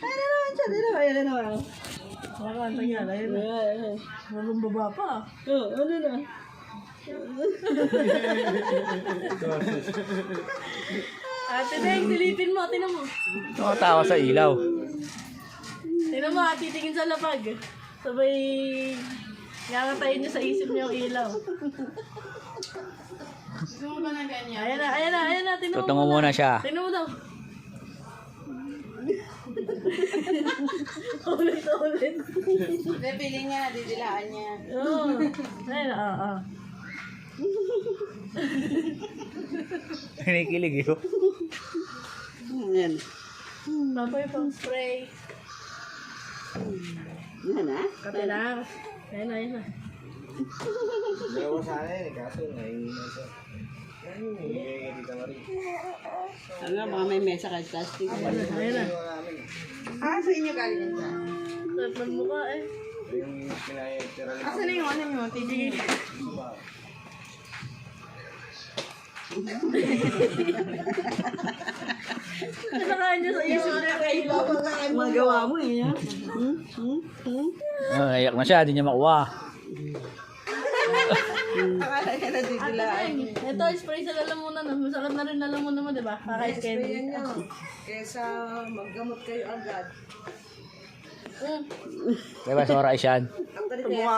Ayun na naman siya, ayun na, ayun na naman. Ano yan, ayun na. Walang baba pa. Oh, ano na? Ate Deng, silipin mo, tinan mo. Tumatawa sa ilaw. Tinan mo, titingin sa lapag. Sabay, ngangatayin niya sa isip niya yung ilaw. Gusto mo ba ng ganyan? Ayan na, ayan na, ayan na, tinan mo. Tutungo muna siya. Tinan mo daw. ulit, ulit. Hindi, piling niya, didilaan niya. Oo. Ayun, ah, ah. Kinikilig yun. Yan. Papay pang spray. Yan na? Kate na. Ayun na, ayun na. Dalawa sana yun, eh, kaso nahingi na siya. Marie. Ano nga, baka may mesa kahit plastic. Ayun na. Yung namin, Ah, sa inyo galing yan siya. Ng mukha eh. yung pinayag tira lang. Asa na yung ano nyo? Titigil. Nasakahan niya sa isip niya kay ilaw. Magawa mo eh. Hmm? Hmm? Hmm? Oh, naiyak na siya, di niya makuha. Akala niya na didilaan. Ito, spray sa lalamunan. Masakit na rin lalamunan mo, di ba? Kaka-scanning. nyo. Kesa maggamot kayo agad. Diba, Sora Isyan? Actually, kaya